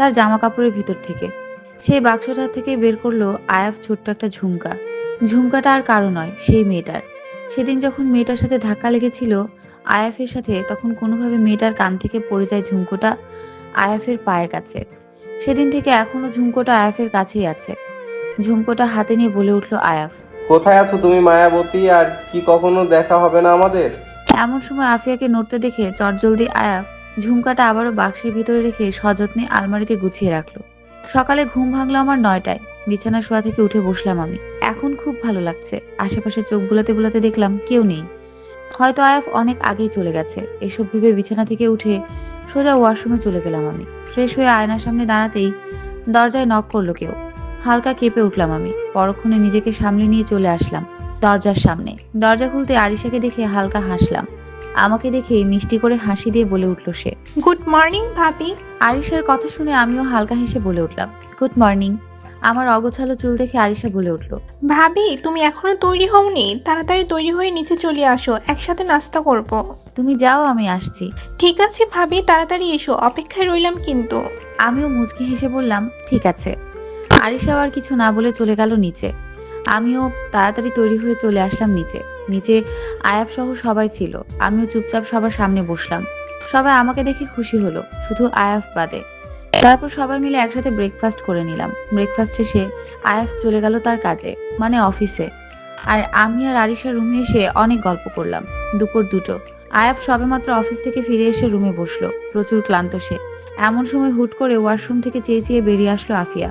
তার জামা কাপড়ের ভিতর থেকে। সেই বাক্সটা থেকে বের করল আয়াফ ছোট্ট একটা ঝুমকা। ঝুমকাটা আর কারও নয় সেই মেয়েটার। সেদিন যখন মেয়েটার সাথে ধাক্কা লেগেছিল আয়াফের সাথে তখন কোনোভাবে মেয়েটার কান থেকে পড়ে যায় ঝুমকোটা আয়াফের পায়ের কাছে। সেদিন থেকে এখনও ঝুমকোটা আয়াফের কাছেই আছে। ঝুমকোটা হাতে নিয়ে বলে উঠল আয়াফ কোথায় আছো তুমি মায়াবতী? আর কি কখনো দেখা হবে না আমাদের? এমন সময় আফিয়াকে নড়তে দেখে চটজলদি আয়াফ ঝুমকাটা আবারও বাক্সের ভিতরে রেখে সযত্নে আলমারিতে গুছিয়ে রাখল। সকালে ঘুম ভাঙলো আমার নয়টায়। বিছানা শোয়া থেকে উঠে বসলাম আমি। এখন খুব ভালো লাগছে। আশেপাশে চোখ বুলাতে বুলাতে দেখলাম কেউ নেই। হয়তো আয়াফ অনেক আগেই চলে গেছে। এসব ভেবে বিছানা থেকে উঠে সোজা ওয়াশরুমে চলে গেলাম আমি। ফ্রেশ হয়ে আয়নার সামনে দাঁড়াতেই দরজায় নক করল কেউ। হালকা কেঁপে উঠলাম আমি। পরক্ষণে নিজেকে সামলে নিয়ে চলে আসলাম দরজার সামনে। দরজা খুলতে আরিশাকে দেখে হালকা হাসলাম। আমাকে দেখে মিষ্টি করে হাসি দিয়ে বলে উঠল সে। গুড মর্নিং ভাবি। আরিশার কথা শুনে আমিও হালকা হেসে বলে উঠলাম। Good morning. আমার অগোছালো চুল দেখে আরিশা বলে উঠল। ভাবি তুমি এখনও তৈরি হওনি? তাড়াতাড়ি তৈরি হয়ে নিচে চলে আসো একসাথে নাস্তা করব। তুমি যাও আমি আসছি। ঠিক আছে ভাবি তাড়াতাড়ি এসো অপেক্ষায় রইলাম কিন্তু। আমিও মুচকি হেসে বললাম ঠিক আছে। আরিশাও আর কিছু না বলে চলে গেল নিচে। আমিও তাড়াতাড়ি তৈরি হয়ে চলে আসলাম নিচে। নিচে আয়াব সহ সবাই ছিল। আমিও চুপচাপ সবার সামনে বসলাম। সবাই আমাকে দেখে খুশি হলো, শুধু আয়াফ বাদে। তারপর সবাই মিলে একসাথে ব্রেকফাস্ট করে নিলাম। ব্রেকফাস্ট শেষে আয়াফ চলে গেল তার কাজে মানে অফিসে। আর আমি আর আরিশা রুমে এসে অনেক গল্প করলাম, দুপুর দুটো। আয়াব সবেমাত্র অফিস থেকে ফিরে এসে রুমে বসল, প্রচুর ক্লান্ত সে। এমন সময় হুট করে ওয়াশরুম থেকে চেয়ে চেয়ে বেরিয়ে আসলো আফিয়া।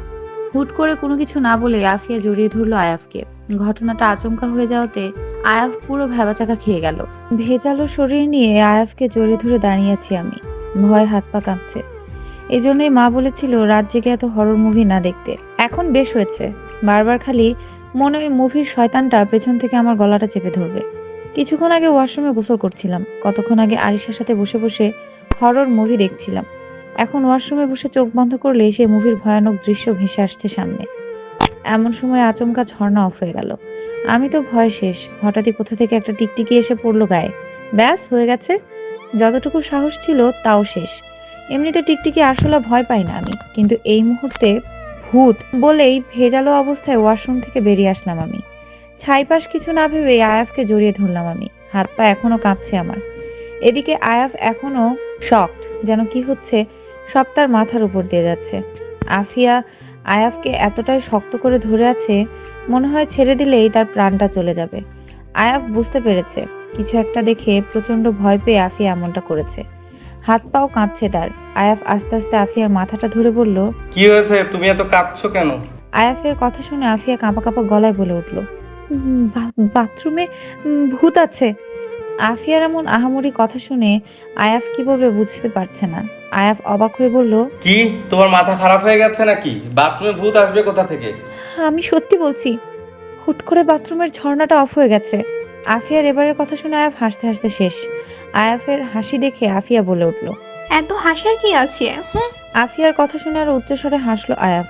হুট করে কোনো কিছু না বলে আফিয়া জড়িয়ে ধরলো আয়াফকে। ঘটনাটা আচমকা হয়ে যাওয়াতে আয়াফ পুরো ভেবাচাকা খেয়ে গেল। ভেজালো শরীর নিয়ে আয়াফকে জড়িয়ে ধরে দাঁড়িয়ে আছি আমি। ভয় হাত পা কাঁপছে। এই জন্যই মা বলেছিল, রাত জেগে এত হরর মুভি না দেখতে। এখন বেশ হয়েছে। বারবার খালি মনে ওই মুভির শয়তানটা পেছন থেকে আমার গলাটা চেপে ধরবে। কিছুক্ষণ আগে ওয়াশরুমে গোসল করছিলাম। কতক্ষণ আগে আরিশার সাথে বসে বসে হরর মুভি দেখছিলাম। এখন ওয়াশরুমে বসে চোখ বন্ধ করলে সেই মুভির ভয়ানক দৃশ্য ভেসে আসছে সামনে। এমন সময় আচমকা ঝর্ণা অফ হয়ে গেল। আমি তো ভয় শেষ, হঠাৎই কোথা থেকে একটা টিকটিকি এসে পড়ল গায়ে। ব্যাস, হয়ে গেছে। যতটুকু সাহস ছিল, তাও শেষ। এমনিতে টিকটিকি আসলে ভয় পাই না আমি, কিন্তু এই মুহূর্তে ভূত বলেই ভেজালো অবস্থায় ওয়াশরুম থেকে বেরিয়ে আসলাম আমি। ছাইপাশ কিছু না ভেবে আয়াফকে জড়িয়ে ধরলাম আমি। হাত পা এখনও কাঁপছে আমার। এদিকে আয়াফ এখনও শকড যেন কি হচ্ছে সব তার মাথার উপর দিয়ে যাচ্ছে। আফিয়া আয়াফকে এতটাই শক্ত করে ধরে আছে মনে হয় ছেড়ে দিলেই তার প্রাণটা চলে যাবে। আয়াফ বুঝতে পেরেছে কিছু একটা দেখে প্রচণ্ড ভয় পেয়ে আফিয়া এমনটা করেছে। হাত পাও কাঁপছে তার। আয়াফ আস্তে আস্তে আফিয়ার মাথাটা ধরে বলল কি হয়েছে? তুমি এত কাঁদছো কেন? আয়াফের কথা শুনে আফিয়া কাঁপা কাঁপা গলায় বলে উঠল বাথরুমে ভূত আছে। আফিয়ার এমন আহামরি কথা শুনে আয়াফ কি বলবে বুঝতে পারছে না। আয়াফ অবাক হয়ে বলল কি? তোমার মাথা খারাপ হয়ে গেছে নাকি? বাথরুমে ভূত আসবে কোথা থেকে? আমি সত্যি বলছি হুট করে বাথরুমের ঝর্ণাটা অফ হয়ে গেছে। আফিয়ার এবারের কথা শুনে আয়াফ হাসতে হাসতে শেষ। আয়াফের হাসি দেখে আফিয়া বলে উঠল এত হাসার কি আছে? হুম? আফিয়ার কথা শুনে আরও উচ্চস্বরে হাসলো আয়াফ।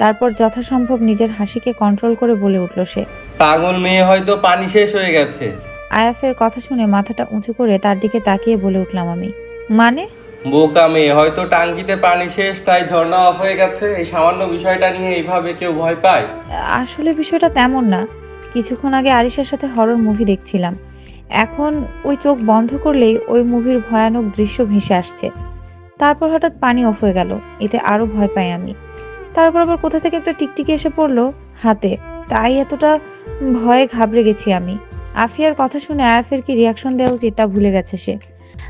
তারপর যথাসম্ভব নিজের হাসিকে কন্ট্রোল করে বলে উঠল সে। পাগল মেয়ে হয়তো পানি শেষ হয়ে গেছে। আয়াফের কথা শুনে মাথাটা উঁচু করে তার দিকে তাকিয়ে বলে উঠলাম আমি। মানে? বোকা মেয়ে হয়তো টাঙ্কিতে পানি শেষ তাই ঝর্ণা অফ হয়ে গেছে। এই সামান্য বিষয়টা নিয়ে এইভাবে কেউ ভয় পায়? আসলে বিষয়টা তেমন না। কিছুক্ষণ আগে আরিশার সাথে হরর মুভি দেখছিলাম। এখন ওই চোখ বন্ধ করলেই ওই মুভির ভয়ানক দৃশ্য ভেসে আসছে। তারপর হঠাৎ পানি অফ হয়ে গেল। এতে আরও ভয় পাই আমি। তারপর আবার কোথা থেকে একটা টিকটিকি এসে পড়ল হাতে। তাই এতটা ভয়ে ঘাবড়ে গেছি আমি। আফিয়ার কথা শুনে আয়াফের কি রিয়াকশন দেওয়া উচিত তা ভুলে গেছে সে।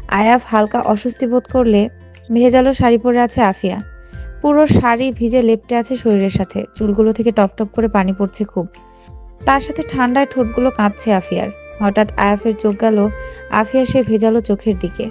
আয়াফ হালকা অস্বস্তি বোধ করলে ভেজালো শাড়ি পরে আছে আফিয়া। পুরো শাড়ি ভিজে লেপটে আছে শরীরের সাথে। চুলগুলো থেকে টপ টপ করে পানি পড়ছে খুব। তার সাথে ঠান্ডায় ঠোঁটগুলো কাঁপছে আফিয়ার। হঠাৎ আয়াফের চোখ গেল আফিয়া সে ভেজালো চোখের দিকে।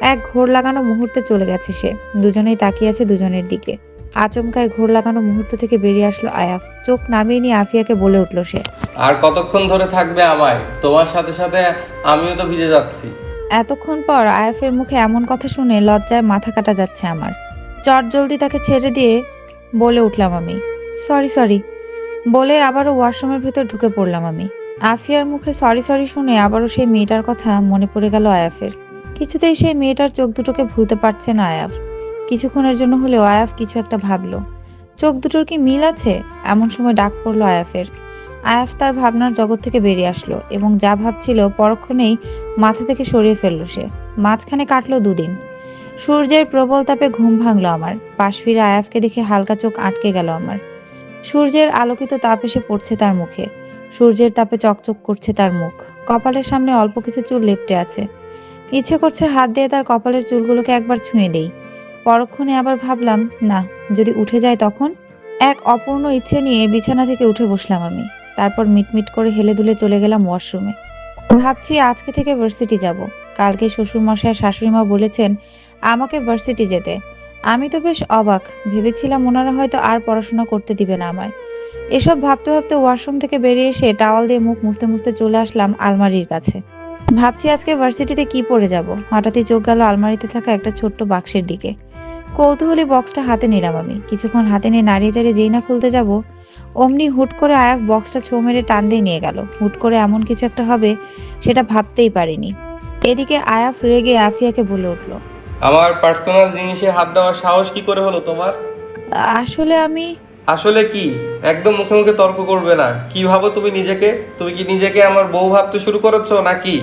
এক ঘোর লাগানো মুহূর্তে চলে গেছে সে। দুজনেই তাকিয়ে আছে দুজনের দিকে। আচমকায় ঘোর লাগানো মুহূর্ত থেকে বেরিয়ে আসলো আয়াফ চোখ নামিয়ে নিয়ে আফিয়াকে বলে উঠল সে। আর কতক্ষণ ধরে থাকবে আমায়? তোমার সাথে সাথে আমিও তো ভিজে যাচ্ছি। এতক্ষণ পর আয়াফের মুখে এমন কথা শুনে লজ্জায় মাথা কাটা যাচ্ছে আমার। চট জলদি তাকে ছেড়ে দিয়ে বলে উঠলাম আমি। Sorry sorry. বলে আবারও ওয়াশরুমের ভেতর ঢুকে পড়লাম আমি। আফিয়ার মুখে সরি সরি শুনে আবারও সেই মেয়েটার কথা মনে পড়ে গেল আয়াফের। কিছুতেই সেই মেয়েটার চোখ দুটোকে ভুলতে পারছে না আয়াফ। কিছুক্ষণের জন্য হলেও আয়াফ কিছু একটা ভাবলো। চোখ দুটোর কি মিল আছে? এমন সময় ডাক পড়ল আয়াফের। আয়াফ তার ভাবনার জগৎ থেকে বেরিয়ে আসলো এবং যা ভাবছিল পরক্ষণেই মাথা থেকে সরিয়ে ফেলল সে। মাঝখানে কাটলো দুদিন। সূর্যের প্রবল তাপে ঘুম ভাঙলো আমার। পাশ ফিরে আয়াফকে দেখে হালকা চোখ আটকে গেল আমার। সূর্যের আলোকিত তাপ এসে পড়ছে তার মুখে। সূর্যের তাপে চকচক করছে তার মুখ। কপালের সামনে অল্প কিছু চুল লেপটে আছে। ইচ্ছে করছে হাত দিয়ে তার কপালের চুলগুলোকে একবার ছুঁয়ে দেই। পরক্ষণে আবার ভাবলাম, না, যদি উঠে যায় তখন? এক অপূর্ণ ইচ্ছে নিয়ে বিছানা থেকে উঠে বসলাম আমি। তারপর মিটমিট করে হেলে দুলে চলে গেলাম ওয়াশরুমে। ভাবছি আজকে থেকে ভার্সিটি যাব। কালকে শ্বশুরমশাই শাশুড়িমা বলেছেন, আমাকে ভার্সিটি যেতে। আমি তো বেশ অবাক। ভেবেছিলাম ওনারা হয়তো আর পড়াশোনা করতে দিবে না আমায়। এসব ভাবতে ভাবতে ওয়াশরুম থেকে বেরিয়ে এসে টাওয়াল দিয়ে মুখ মুছতে মুছতে চলে আসলাম আলমারির কাছে। ভাবছি আজকে ভার্সিটিতে কি পরে যাব? হঠাৎই চোখ গেল আলমারিতে থাকা একটা ছোট্ট বাক্সের দিকে। কৌতূহলী বক্সটা হাতে নিলাম আমি। কিছুক্ষণ হাতে নিয়ে নাড়িয়ে চাড়িয়ে যেই না খুলতে যাব অমনি হুট করে আয়াফ বক্সটা ছো মেরে টান দিয়ে নিয়ে গেল। হুট করে এমন কিছু একটা হবে সেটা ভাবতেই পারিনি। এদিকে আয়াফ রেগে আফিয়াকে বলে উঠল আমার পার্সোনাল জিনিসে হাত দেওয়ার সাহস কি করে হলো তোমার? আসলে আমি আসলে কি? একদম মুখে মুখে তর্ক করবে না। কি ভাবো তুমি নিজেকে? তুমি কি নিজেকে আমার বউ ভাবতে শুরু করেছ নাকি?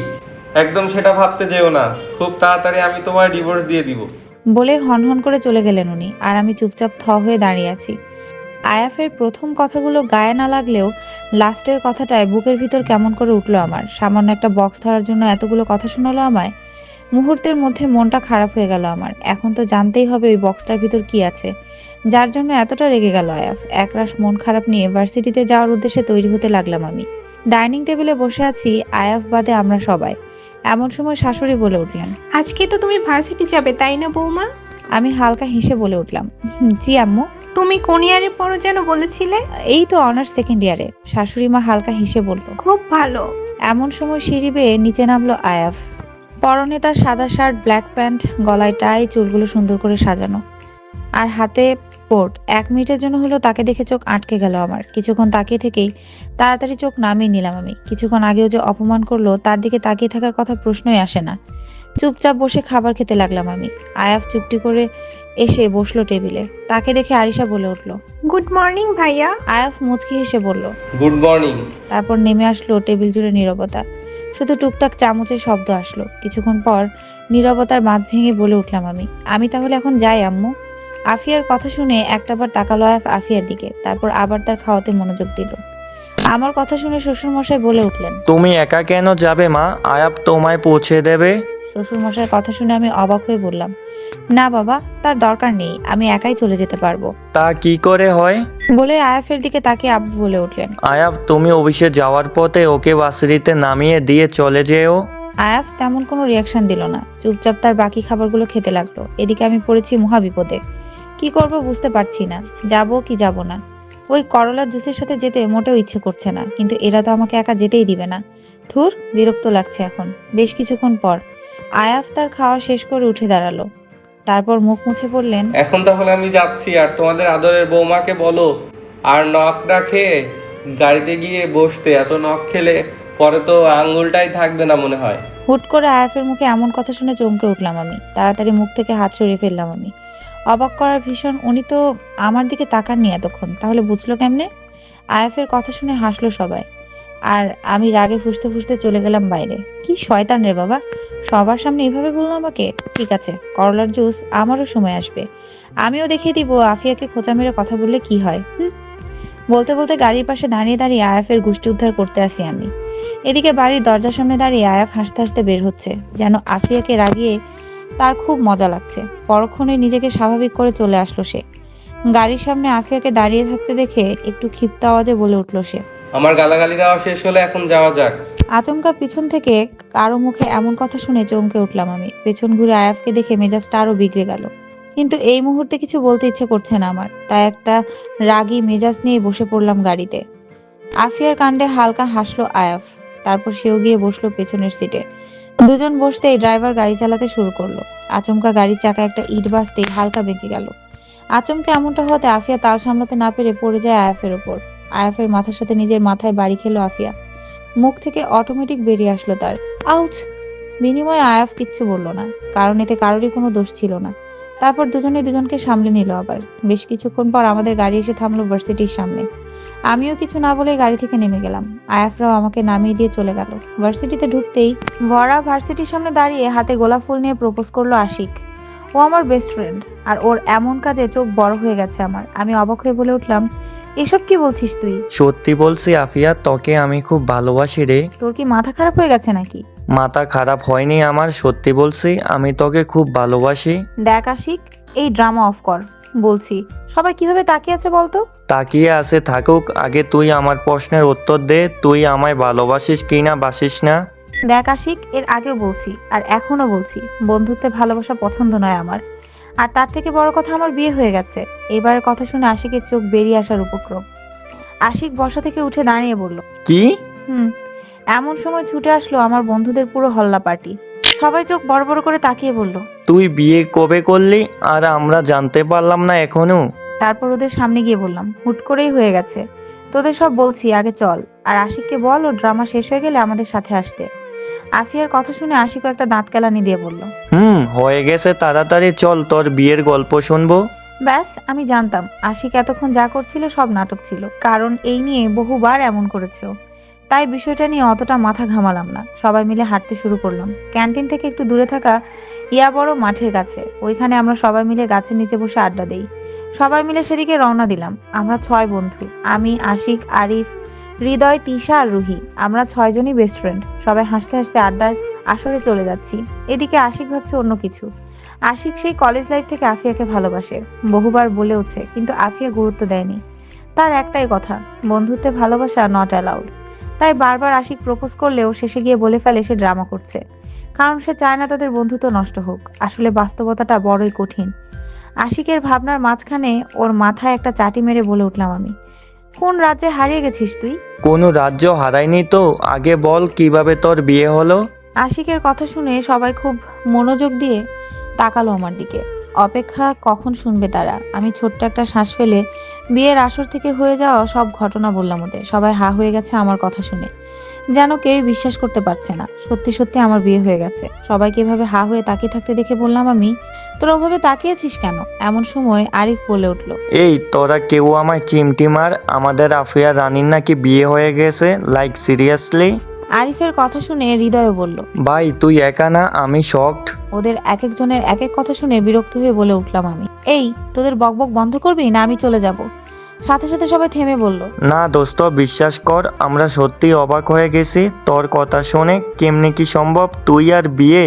একদম সেটা ভাবতে যেও না। খুব তাড়াতাড়ি আমি তোমার ডিভোর্স দিয়ে দিব। বলে হনহন করে চলে গেলেন উনি, আর আমি চুপচাপ থ হয়ে দাঁড়িয়ে আছি। আয়াফের প্রথম কথাগুলো গায়ে না লাগলেও লাস্টের কথাটায় বুকের ভিতর কেমন করে উঠল আমার। সামান্য একটা বক্স ধরার জন্য এতগুলো কথা শোনালো আমায়, মুহূর্তের মধ্যে মনটা খারাপ হয়ে গেল আমার। এখন তো জানতেই হবে ওই বক্সটার ভিতর কি আছে। যার জন্য এতটা রেগে গেল আয়াফ। একরাশ মন খারাপ নিয়ে ভার্সিটিতে যাওয়ার উদ্দেশ্যে তৈরি হতে লাগলাম আমি। ডাইনিং টেবিলে বসে আছি আয়াফ বাদে আমরা সবাই। এমন সময় শাশুড়ি বলে উঠলেন আজকে তো তুমি ভার্সিটি যাবে তাই না বৌমা? আমি হালকা হেসে বলে উঠলাম জি আম্মু। তুমি কোন ইয়ারে পড়ো যেন বলেছিলে? এই তো অনার্স সেকেন্ড ইয়ারে শাশুড়ি মা হালকা হেসে বলল খুব ভালো। এমন সময় সিঁড়ি বেয়ে নিচে নামলো আয়াফ। পরনে তার সাদা শার্ট ব্ল্যাক প্যান্ট গলায় টাই চুলগুলো সুন্দর করে সাজানো। আর হাতে পোর্ট এক মিনিটের জন্য হলো তাকে দেখে চোখ আটকে গেল আমার। কিছুক্ষণ তাকিয়ে থেকেই তাড়াতাড়ি চোখ নামিয়ে নিলাম আমি। কিছুক্ষণ আগেও যে অপমান করল তার দিকে তাকিয়ে থাকার কথা প্রশ্নই আসে না। চুপচাপ বসে খাবার খেতে লাগলাম আমি। আয়াফ চুপটি করে এসে বসল টেবিলে। তাকে দেখে আরিশা বলে উঠল গুড মর্নিং ভাইয়া। আয়াফ মুচকি হেসে বলল গুড মর্নিং। তারপর নেমে আসলো টেবিল জুড়ে নীরবতা। শুধু টুকটাক চামচের শব্দ আসলো। কিছুক্ষণ পর নীরবতার বাঁধ ভেঙে বলে উঠলাম আমি আমি তাহলে এখন যাই আম্মু? আফিয়ার কথা শুনে একটাবার তাকালো আফিয়ার দিকে তারপর আবার তার খাওয়াতে মনোযোগ দিল। আমার কথা শুনে শ্বশুরমশাই বলে উঠলেন তুমি একা কেন যাবে মা? আয়াপ তোমায় পৌঁছে দেবে। শ্বশুরমশাইয়ের কথা শুনে আমি অবাক হয়ে বললাম না বাবা তার দরকার নেই আমি একাই চলে যেতে পারব। তা কি করে হয়? বলে আয়াফের দিকে তাকে আব্বু বলে উঠলেন আয়াপ তুমি অফিসে যাওয়ার পথে ওকে বাসরিতে নামিয়ে দিয়ে চলে যেও। আয়াফ তেমন কোনো রিয়াকশন দিল না চুপচাপ তার বাকি খাবারগুলো খেতে লাগল। এদিকে আমি পড়েছি মহা বিপদে কি করব বুঝতে পারছি না। যাব কি যাব না। ওই করলার জুসের সাথে যেতে মোটেও ইচ্ছে করছে না কিন্তু এরা তো আমাকে একা যেতেই দিবে না। ধুর বিরক্ত লাগছে এখন। বেশ কিছুক্ষণ পর আয়াফ তার খাওয়া শেষ করে উঠে দাঁড়াল। তারপর মুখ মুছে বললেন এখন তাহলে আমি যাচ্ছি আর তোমাদের আদরের বৌমাকে বলো। আর নখ না খেয়ে গাড়িতে গিয়ে বসতে এত নখ খেলে পরে তো আঙ্গুলটাই থাকবে না মনে হয়। হুট করে আয়াফের মুখে এমন কথা শুনে চমকে উঠলাম আমি। তাড়াতাড়ি মুখ থেকে হাত সরিয়ে ফেললাম আমি। অবাক করার ভীষণ, উনি তো আমার দিকে তাকাননি এতক্ষণ। তাহলে বুঝলো কেমনে? আয়াফের কথা শুনে হাসলো সবাই। আর আমি রাগে ফুসতে ফুসতে চলে গেলাম বাইরে। কি শয়তান রে বাবা! সবার সামনে এইভাবে বলল আমাকে? ঠিক আছে, করলার জুস, আমারও সময় আসবে। আমিও দেখিয়ে দিব, আফিয়াকে খোঁচা মেরে কথা বললে কি হয় বলতে বলতে গাড়ির পাশে দাঁড়িয়ে দাঁড়িয়ে আয়াফের গোষ্ঠী উদ্ধার করতে আসি আমি। এদিকে বাড়ির দরজার সামনে দাঁড়িয়ে আয়াফ হাসতে হাসতে বের হচ্ছে, যেন আফিয়াকে রাগিয়ে তার খুব মজা লাগছে। পরক্ষণে নিজেকে স্বাভাবিক করে চলে আসলো সে। গাড়ির সামনে আফিয়াকে দাঁড়িয়ে থাকতে দেখে একটু ক্ষিপ্ত আওয়াজে বলে উঠল সে। আমার গালাগালি দেওয়া শেষ হলে এখন যাওয়া যাক। আচমকা পিছন থেকে কারও মুখে এমন কথা শুনে চমকে উঠলাম আমি। পেছন ঘুরে আয়াফকে দেখে মেজাজটা আরও বিগড়ে গেল। কিন্তু এই মুহূর্তে কিছু বলতে ইচ্ছে করছে না আমার। তাই একটা রাগী মেজাজ নিয়ে বসে পড়লাম গাড়িতে। আফিয়ার কাণ্ডে হালকা হাসলো আয়াফ। তারপর সেও গিয়ে বসল পেছনের সিটে দুজন বসতেই ড্রাইভার গাড়ি চালাতে শুরু করল। আচমকা গাড়ির চাকা একটা ইট বাজতেই হালকা বেঁকে গেল। আচমকা এমনটা হতে আফিয়া তাল সামলাতে না পেরে পড়ে যায় আয়াফের ওপর। আয়াফের মাথার সাথে নিজের মাথায় বাড়ি খেলো আফিয়া। মুখ থেকে অটোমেটিক বেরিয়ে আসলো তার। আউচ! বিনিময়ে আয়াফ কিচ্ছু বলল না, কারণ এতে কারোরই কোনো দোষ ছিল না। তারপর দুজনে দুজনকে সামলে নিল আবার। বেশ কিছুক্ষণ পর আমাদের গাড়ি এসে থামলো ভার্সিটির সামনে। আমিও কিছু না বলে গাড়ি থেকে নেমে গেলাম। আয়াফরাও আমাকে নামিয়ে দিয়ে চলে গেল। ভার্সিটিতে ঢুকতেই ভরা ভার্সিটির সামনে দাঁড়িয়ে হাতে গোলাপ ফুল নিয়ে প্রপোজ করল আশিক। ও আমার বেস্ট ফ্রেন্ড আর ওর এমন কাজে চোখ বড় হয়ে গেছে আমার। আমি অবাক হয়ে বলে উঠলাম এসব কি বলছিস তুই? সত্যি বলছি আফিয়া তোকে আমি খুব ভালোবাসি রে। তোর কি মাথা খারাপ হয়ে গেছে নাকি? মাথা খারাপ হয়নি আমার সত্যি বলছি আমি তোকে খুব ভালোবাসি। দেখ আশিক এই ড্রামা অফ কর বলছি। সবাই কীভাবে তাকিয়ে আছে বলতো? তাকিয়ে আছে থাকুক আগে তুই আমার প্রশ্নের উত্তর দে তুই আমায় ভালোবাসিস কি না বাসিস না? দেখ আশিক এর আগেও বলছি আর এখনও বলছি বন্ধুত্বে ভালোবাসা পছন্দ নয় আমার। আর তার থেকে বড় কথা আমার বিয়ে হয়ে গেছে। এবারের কথা শুনে আশিকের চোখ বেরিয়ে আসার উপক্রম। আশিক বসা থেকে উঠে দাঁড়িয়ে বলল কি? হুম এমন সময় ছুটে আসলো আমার বন্ধুদের পুরো হল্লা পার্টি। সবাই চোখ বড় বড় করে তাকিয়ে বলল তুই বিয়ে কবে করলি আর আমরা জানতে পারলাম না এখনও? তারপর ওদের সামনে গিয়ে বললাম হুট করেই হয়ে গেছে। তোদের সব বলছি আগে চল। আর আশিককে বল ও ড্রামা শেষ হয়ে গেলে আমাদের সাথে আসতে। আফিয়ার কথা শুনে আশিকও একটা দাঁত কেলানি দিয়ে বলল হুম হয়ে গেছে তাড়াতাড়ি চল তোর বিয়ের গল্প শুনব। ব্যাস আমি জানতাম আশিক এতক্ষণ যা করছিল সব নাটক ছিল কারণ এই নিয়ে বহুবার এমন করেছে ও। তাই বিষয়টা নিয়ে অতটা মাথা ঘামালাম না। সবাই মিলে হাঁটতে শুরু করলাম। ক্যান্টিন থেকে একটু দূরে থাকা ইয়া বড় মাঠের কাছে। ওইখানে আমরা সবাই মিলে গাছের নিচে বসে আড্ডা দেই। সবাই মিলে সেদিকে রওনা দিলাম। আমরা ছয় বন্ধু। আমি, আশিক, আরিফ, হৃদয়, তিশা আর রুহি। আমরা ছয়জনই বেস্ট ফ্রেন্ড সবাই হাসতে হাসতে আড্ডার আসরে চলে যাচ্ছি। এদিকে আশিক ভাবছে অন্য কিছু। আশিক সেই কলেজ লাইফ থেকে আফিয়াকে ভালোবাসে। বহুবার বলেওছে, কিন্তু আফিয়া গুরুত্ব দেয়নি। তার একটাই কথা, বন্ধুত্বে ভালোবাসা নট অ্যালাউড তাই বারবার আশিক প্রপোজ করলেও শেষে গিয়ে বলে ফেলে সে ড্রামা করছে। কারণ সে চায় না তাদের বন্ধুত্ব নষ্ট হোক। আসলে বাস্তবতাটা বড়ই কঠিন। আশিকের ভাবনার মাঝখানে ওর মাথায় একটা চাটি মেরে বলে উঠলাম আমি। কোন রাজ্যে হারিয়ে গেছিস তুই? কোনো রাজ্য হারায়নি তো। আগে বল কীভাবে তোর বিয়ে হলো? আশিকের কথা শুনে সবাই খুব মনোযোগ দিয়ে তাকালো আমার দিকে। অপেক্ষা কখন শুনবে তারা? আমি ছোট্ট একটা শ্বাস ফেলে বিয়ের আসর থেকে হয়ে যাওয়া সব ঘটনা বললাম ওদের। সবাই হা হয়ে গেছে আমার কথা শুনে। যেন কেউই বিশ্বাস করতে পারছে না। সত্যি সত্যি আমার বিয়ে হয়ে গেছে। সবাইকে এভাবে হা হয়ে তাকিয়ে থাকতে দেখে বললাম আমি তোরা ওভাবে তাকিয়েছিস কেন? এমন সময় আরিফ বলে উঠল এই তোরা কেউ আমায় চিমটি মার? আমাদের আফিয়া রানীর নাকি বিয়ে হয়ে গেছে? লাইক সিরিয়াসলি আরিফের কথা শুনে হৃদয় বলল ভাই তুই একা না আমি শকড ওদের এক একজনের এক এক কথা শুনে বিরক্ত হয়ে বলে উঠলাম আমি। এই, তোদের বকবক বন্ধ করবি না আমি চলে যাব? সাথে সাথে সবাই থেমে বলল, না দোস্ত, বিশ্বাস কর, আমরা সত্যি অবাক হয়ে গেছি। তোর কথা শুনে কেমনে কি সম্ভব? তুই আর বিয়ে